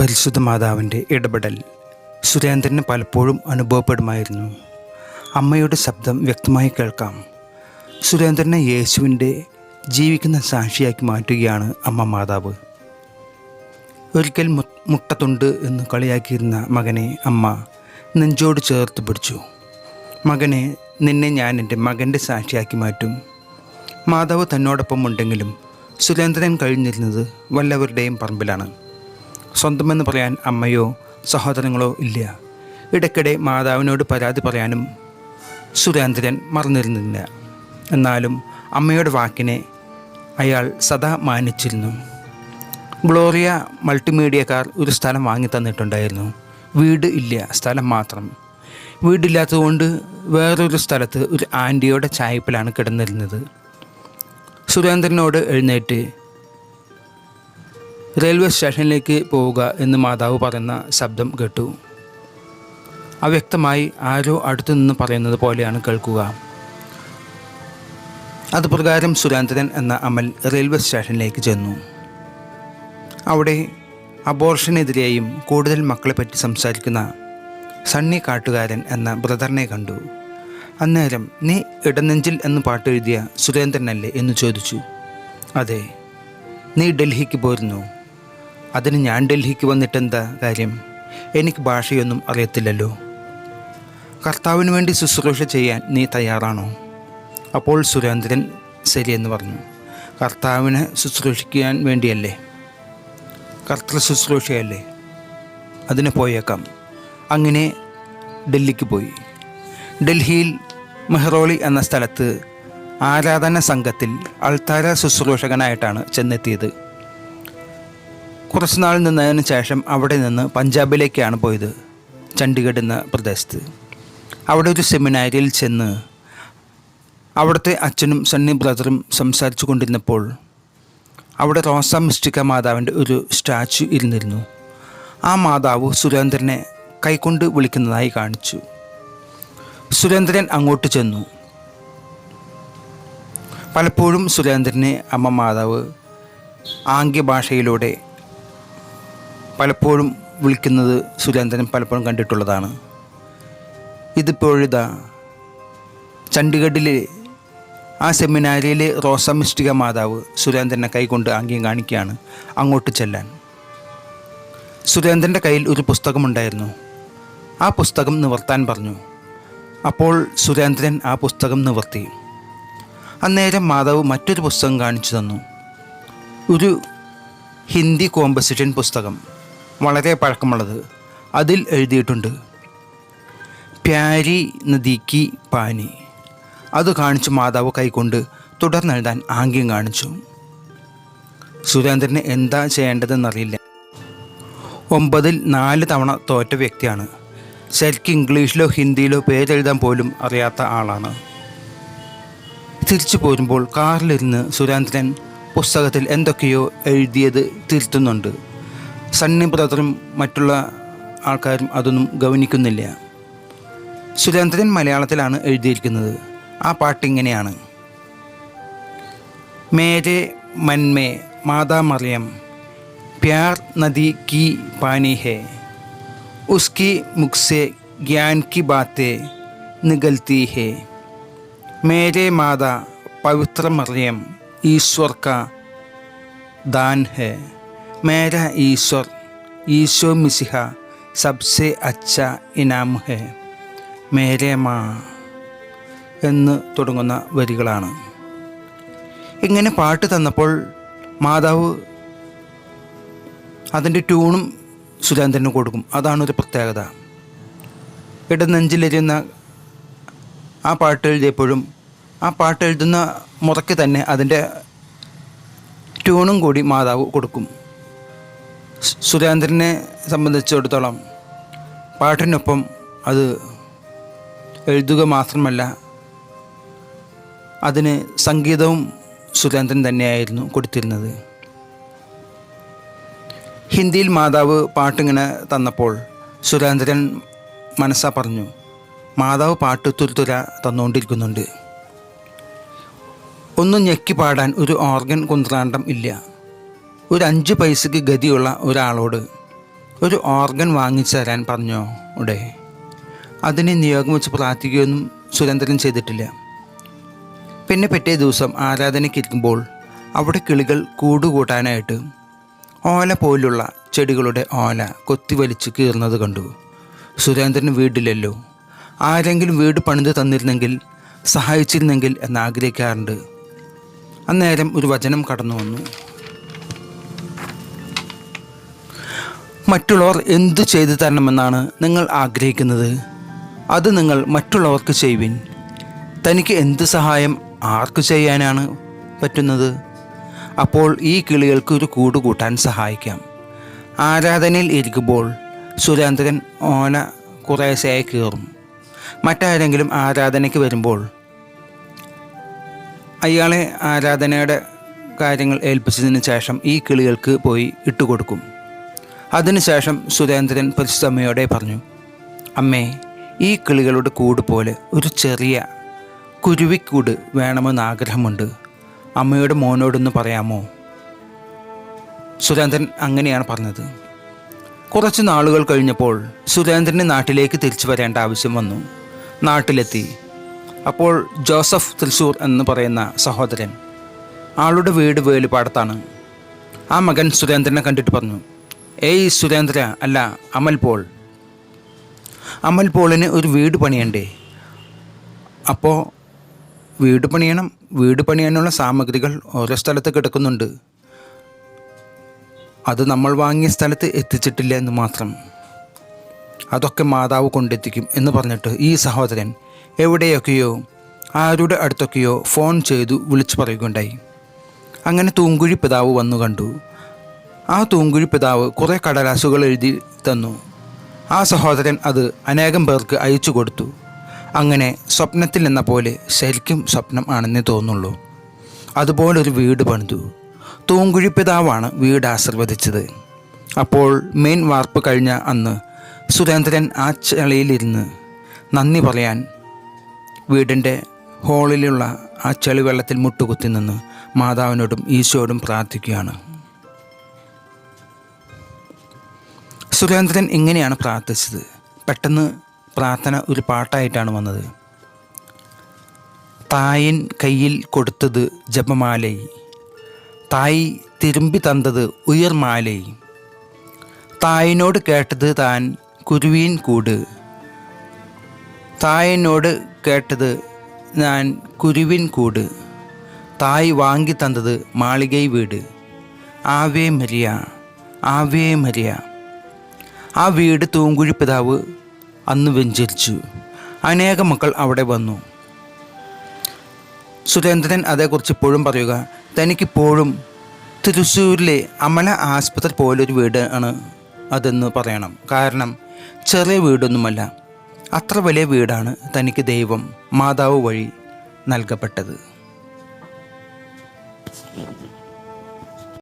പരിശുദ്ധ മാതാവിന്റെ ഇടപെടൽ സുരേന്ദ്രന് പലപ്പോഴും അനുഭവപ്പെടുമായിരുന്നു. അമ്മയുടെ ശബ്ദം വ്യക്തമായി കേൾക്കാം. സുരേന്ദ്രനെ യേശുവിന്റെ ജീവിക്കുന്ന സാക്ഷിയാക്കി മാറ്റുകയാണ് അമ്മ മാതാവ്. ഒരിക്കൽ മുട്ടത്തുണ്ട് എന്ന് കളിയാക്കിയിരുന്ന മകനെ അമ്മ നെഞ്ചോട് ചേർത്ത് പിടിച്ചു. മകനെ നിന്നെ ഞാൻ എന്റെ മകന്റെ സാക്ഷിയാക്കി മാറ്റും. മാതാവ് തന്നോടൊപ്പം ഉണ്ടെങ്കിലും സുരേന്ദ്രൻ കഴിഞ്ഞിരുന്നത് വല്ലവരുടെയും പറമ്പിലാണ്. സ്വന്തമെന്ന് പറയാൻ അമ്മയോ സഹോദരങ്ങളോ ഇല്ല. ഇടയ്ക്കിടെ മാതാവിനോട് പരാതി പറയാനും സുരേന്ദ്രൻ മറന്നിരുന്നില്ല. എന്നാലും അമ്മയുടെ വാക്കിനെ അയാൾ സദാ മാനിച്ചിരുന്നു. ഗ്ലോറിയ മൾട്ടിമീഡിയക്കാർ ഒരു സ്ഥലം വാങ്ങി തന്നിട്ടുണ്ടായിരുന്നു. വീട് ഇല്ല സ്ഥലം മാത്രം. വീടില്ലാത്തതുകൊണ്ട് വേറൊരു സ്ഥലത്ത് ഒരു ആന്റിയുടെ ചായപ്പിലാണ് കിടന്നിരുന്നത്. സുരേന്ദ്രനോട് എഴുന്നേറ്റ് റെയിൽവേ സ്റ്റേഷനിലേക്ക് പോവുക എന്ന് മാതാവ് പറയുന്ന ശബ്ദം കേട്ടു. അവ്യക്തമായി ആരോ അടുത്തു നിന്ന് പറയുന്നത് പോലെയാണ് കേൾക്കുക. അതുപ്രകാരം സുരേന്ദ്രൻ എന്ന അമൽ റെയിൽവേ സ്റ്റേഷനിലേക്ക് ചെന്നു. അവിടെ അബോർഷനെതിരെയും കൂടുതൽ മക്കളെപ്പറ്റി സംസാരിക്കുന്ന സണ്ണി കാട്ടുകാരൻ എന്ന ബ്രദറിനെ കണ്ടു. അന്നേരം നീ ഇടനെഞ്ചിൽ എന്ന് പാട്ടെഴുതിയ സുരേന്ദ്രനല്ലേ? എന്ന് ചോദിച്ചു. അതെ നീ ഡൽഹിക്ക് പോരുന്നു. അതിന് ഞാൻ ഡൽഹിക്ക് വന്നിട്ടെന്താ കാര്യം? എനിക്ക് ഭാഷയൊന്നും അറിയത്തില്ലല്ലോ. കർത്താവിന് വേണ്ടി ശുശ്രൂഷ ചെയ്യാൻ നീ തയ്യാറാണോ? അപ്പോൾ സുരേന്ദ്രൻ ശരിയെന്ന് പറഞ്ഞു. കർത്താവിനെ ശുശ്രൂഷിക്കാൻ വേണ്ടിയല്ലേ? കർത്തൃ ശുശ്രൂഷയല്ലേ? അതിനെ പോയേക്കാം. അങ്ങനെ ഡൽഹിക്ക് പോയി. ഡൽഹിയിൽ മെഹ്റോളി എന്ന സ്ഥലത്ത് ആരാധന സംഘത്തിൽ അൾത്താര ശുശ്രൂഷകനായിട്ടാണ് ചെന്നെത്തിയത്. കുറച്ചുനാൾ നിന്നതിന് ശേഷം അവിടെ നിന്ന് പഞ്ചാബിലേക്കാണ് പോയത് ചണ്ഡീഗഡ് എന്ന പ്രദേശത്ത്. അവിടെ ഒരു സെമിനാരിയിൽ ചെന്ന് അവിടുത്തെ അച്ഛനും സണ്ണി ബ്രദറും സംസാരിച്ചു കൊണ്ടിരുന്നപ്പോൾ അവിടെ റോസ മിസ്റ്റിക്ക മാതാവിന്റെ ഒരു സ്റ്റാച്ചു ഇരുന്നിരുന്നു. ആ മാതാവ് സുരേന്ദ്രനെ കൈകൊണ്ട് വിളിക്കുന്നതായി കാണിച്ചു. സുരേന്ദ്രൻ അങ്ങോട്ട് ചെന്നു. പലപ്പോഴും സുരേന്ദ്രനെ അമ്മ മാതാവ് ആംഗ്യഭാഷയിലൂടെ പലപ്പോഴും വിളിക്കുന്നത് സുരേന്ദ്രൻ പലപ്പോഴും കണ്ടിട്ടുള്ളതാണ്. ഇതിപ്പോഴിതാ ചണ്ഡീഗഡിലെ ആ സെമിനാരിയിലെ റോസ മിസ്റ്റിക മാതാവ് സുരേന്ദ്രനെ കൈകൊണ്ട് ആംഗ്യം കാണിക്കുകയാണ് അങ്ങോട്ട് ചെല്ലാൻ. സുരേന്ദ്രന്റെ കയ്യിൽ ഒരു പുസ്തകമുണ്ടായിരുന്നു. ആ പുസ്തകം നിവർത്താൻ പറഞ്ഞു. അപ്പോൾ സുരേന്ദ്രൻ ആ പുസ്തകം നിവർത്തി. അന്നേരം മാതാവ് മറ്റൊരു പുസ്തകം കാണിച്ചു തന്നു. ഒരു ഹിന്ദി കോമ്പസിഷൻ പുസ്തകം. വളരെ പഴക്കമുള്ളത്. അതിൽ എഴുതിയിട്ടുണ്ട് പ്യാരി നദിക്ക് പാനി. അത് കാണിച്ചു മാതാവ് കൈകൊണ്ട് തുടർന്നെഴുതാൻ ആംഗ്യം കാണിച്ചു. സുരേന്ദ്രന് എന്താ ചെയ്യേണ്ടതെന്നറിയില്ല. ഒമ്പതിൽ നാല് തവണ തോറ്റ വ്യക്തിയാണ്. ശരിക്കും ഇംഗ്ലീഷിലോ ഹിന്ദിയിലോ പേരെഴുതാൻ പോലും അറിയാത്ത ആളാണ്. തിരിച്ചു പോരുമ്പോൾ കാറിലിരുന്ന് സുരേന്ദ്രൻ പുസ്തകത്തിൽ എന്തൊക്കെയോ എഴുതിയത് തിരുത്തുന്നുണ്ട്. സണ്ണി ബ്രദറും മറ്റുള്ള ആൾക്കാരും അതൊന്നും ഗവനിക്കുന്നില്ല സുരേന്ദ്രൻ മലയാളത്തിലാണ് എഴുതിയിരിക്കുന്നത്. ആ പാട്ടിങ്ങനെയാണ് മേരെ മന്മേ മാതാ മറിയം പ്യാർ നദി കി പാനി ഹേ ഉസ്കി മുക്സെ ഗ്യാൻ കി ബാത്തേ നികൽത്തി ഹേ. മേരെ മാതാ പവിത്ര മറിയം ഈശ്വർക്ക ദാൻ ഹേ. മേര ഈശ്വർ ഈശോ മിസിഹ सबसे അച്ച इनाम है मेरे മാ എന്ന് തുടങ്ങുന്ന വരികളാണ്. ഇങ്ങനെ പാട്ട് തന്നപ്പോൾ മാതാവ് അതിന്റെ ട്യൂണും സുരേന്ദ്രന് കൊടുക്കും. അതാണ് ഒരു പ്രത്യേകത ഇടനെഞ്ചിലിരുന്ന ആ പാട്ട് എഴുതിയപ്പോഴും ആ പാട്ട് എഴുതുന്ന മുറയ്ക്ക് തന്നെ അതിന്റെ ട്യൂണും കൂടി മാതാവ് കൊടുക്കും. സുരേന്ദ്രനെ സംബന്ധിച്ചിടത്തോളം പാട്ടിനൊപ്പം അത് എഴുതുക മാത്രമല്ല അതിന് സംഗീതവും സുരേന്ദ്രൻ തന്നെയായിരുന്നു കൊടുത്തിരുന്നത്. ഹിന്ദിയിൽ മാതാവ് പാട്ടിങ്ങനെ തന്നപ്പോൾ സുരേന്ദ്രൻ മനസ്സാ പറഞ്ഞു മാതാവ് പാട്ട് തുരുതുര തന്നുകൊണ്ടിരിക്കുന്നുണ്ട് ഒന്നും ഞെക്കി പാടാൻ ഒരു ഓർഗൻ കുന്ത്രാണ്ടം ഇല്ല. ഒരു അഞ്ച് പൈസയ്ക്ക് ഗതിയുള്ള ഒരാളോട് ഒരു ഓർഗൻ വാങ്ങിച്ചു തരാൻ പറഞ്ഞോ? ഉടെ. അതിനെ നിയോഗം വെച്ച് പ്രാർത്ഥിക്കുകയൊന്നും സുരേന്ദ്രൻ ചെയ്തിട്ടില്ല. പിന്നെ പിറ്റേ ദിവസം ആരാധനയ്ക്കിരിക്കുമ്പോൾ അവിടെ കിളികൾ കൂടുകൂട്ടാനായിട്ട് ഓല പോലുള്ള ചെടികളുടെ ഓല കൊത്തിവലിച്ച് കീറുന്നത് കണ്ടു. സുരേന്ദ്രൻ വീട്ടിലല്ലോ ആരെങ്കിലും വീട് പണിത് തന്നിരുന്നെങ്കിൽ സഹായിച്ചിരുന്നെങ്കിൽ എന്നാഗ്രഹിക്കാറുണ്ട് അന്നേരം ഒരു വചനം കടന്നു വന്നു മറ്റുള്ളവർ എന്തു ചെയ്തു തരണമെന്നാണ് നിങ്ങൾ ആഗ്രഹിക്കുന്നത്? അത് നിങ്ങൾ മറ്റുള്ളവർക്ക് ചെയ്യുവിൻ. തനിക്ക് എന്ത് സഹായം ആർക്ക് ചെയ്യാനാണ് പറ്റുന്നത്? അപ്പോൾ ഈ കിളികൾക്ക് ഒരു കൂട് കൂട്ടാൻ സഹായിക്കാം. ആരാധനയിൽ ഇരിക്കുമ്പോൾ സുരേന്ദ്രൻ ഓന കുറേശ്ശെയായി കീറും. മറ്റാരെങ്കിലും ആരാധനയ്ക്ക് വരുമ്പോൾ അയാളെ ആരാധനയുടെ കാര്യങ്ങൾ ഏൽപ്പിച്ചതിന് ശേഷം ഈ കിളികൾക്ക് പോയി ഇട്ടുകൊടുക്കും. അതിനുശേഷം സുരേന്ദ്രൻ പരിശ്രമയോടെ പറഞ്ഞു അമ്മേ ഈ കിളികളുടെ കൂട് പോലെ ഒരു ചെറിയ കുരുവിക്കൂട് വേണമെന്ന് ആഗ്രഹമുണ്ട്. അമ്മയുടെ മോനോടൊന്ന് പറയാമോ? സുരേന്ദ്രൻ അങ്ങനെയാണ് പറഞ്ഞത്. കുറച്ച് നാളുകൾ കഴിഞ്ഞപ്പോൾ സുരേന്ദ്രന് നാട്ടിലേക്ക് തിരിച്ചു വരേണ്ട ആവശ്യം വന്നു. നാട്ടിലെത്തി. അപ്പോൾ ജോസഫ് തൃശൂർ എന്ന് പറയുന്ന സഹോദരൻ ആളുടെ വീട് വേലുപാടത്താണ്. ആ മകൻ സുരേന്ദ്രനെ കണ്ടിട്ട് പറഞ്ഞു ഏയ് സുരേന്ദ്ര അല്ല അമൽ പോൾ. അമൽ പോളിന് ഒരു വീട് പണിയണ്ടേ? അപ്പോൾ വീട് പണിയണം വീട് പണിയാനുള്ള സാമഗ്രികൾ ഓരോ സ്ഥലത്ത് കിടക്കുന്നുണ്ട്. അത് നമ്മൾ വാങ്ങിയ സ്ഥലത്ത് എത്തിച്ചിട്ടില്ല എന്ന് മാത്രം. അതൊക്കെ മാതാവ് കൊണ്ടെത്തിക്കും എന്ന് പറഞ്ഞിട്ട് ഈ സഹോദരൻ എവിടെയൊക്കെയോ ആരുടെ അടുത്തൊക്കെയോ ഫോൺ ചെയ്തു വിളിച്ചു പറയുകയുണ്ടായി. അങ്ങനെ തൂങ്കുഴി പിതാവ് വന്നു കണ്ടു. ആ തൂങ്കുഴി പിതാവ് കുറേ കടലാസുകൾ എഴുതി തന്നു. ആ സഹോദരൻ അത് അനേകം പേർക്ക് അയച്ചു കൊടുത്തു. അങ്ങനെ സ്വപ്നത്തിൽ എന്ന പോലെ ശരിക്കും സ്വപ്നം ആണെന്നേ തോന്നുള്ളൂ. അതുപോലൊരു വീട് പണിതു. തൂങ്കുഴി പിതാവാണ് വീട് ആശീർവദിച്ചത്. അപ്പോൾ മെയിൻ വാർപ്പ് കഴിഞ്ഞ അന്ന് സുരേന്ദ്രൻ ആ ചെളിയിലിരുന്ന് നന്ദി പറയാൻ വീടിന്റെ ഹോളിലുള്ള ആ ചെളിവെള്ളത്തിൽ മുട്ടുകുത്തി നിന്ന് മാതാവിനോടും ഈശോടും പ്രാർത്ഥിക്കുകയാണ്. സുരേന്ദ്രൻ ഇങ്ങനെയാണ് പ്രാർത്ഥിച്ചത്? പെട്ടെന്ന് പ്രാർത്ഥന ഒരു പാട്ടായിട്ടാണ് വന്നത്. തായൻ കയ്യിൽ കൊടുത്തത് ജപമാലൈ തായ് തിരുമ്പി തന്നത് ഉയർമാലൈ തായിനോട് കേട്ടത് താൻ കുരുവീൻ കൂട് തായനോട് കേട്ടത് ഞാൻ കുരുവിൻ കൂട് തായ് വാങ്ങി തന്നത് മാളികൈ വീട് ആവേ മരിയ ആവേ മരിയ ആ വീട് തൂങ്കുഴി പിതാവ് അന്ന് വെഞ്ചരിച്ചു. അനേക മക്കൾ അവിടെ വന്നു. സുരേന്ദ്രൻ അതേക്കുറിച്ച് ഇപ്പോഴും പറയുക തനിക്കിപ്പോഴും തൃശ്ശൂരിലെ അമല ആസ്പത്രി പോലൊരു വീട് ആണ് അതെന്ന് പറയണം. കാരണം ചെറിയ വീടൊന്നുമല്ല അത്ര വലിയ വീടാണ് തനിക്ക് ദൈവം മാതാവ് വഴി നൽകപ്പെട്ടത്.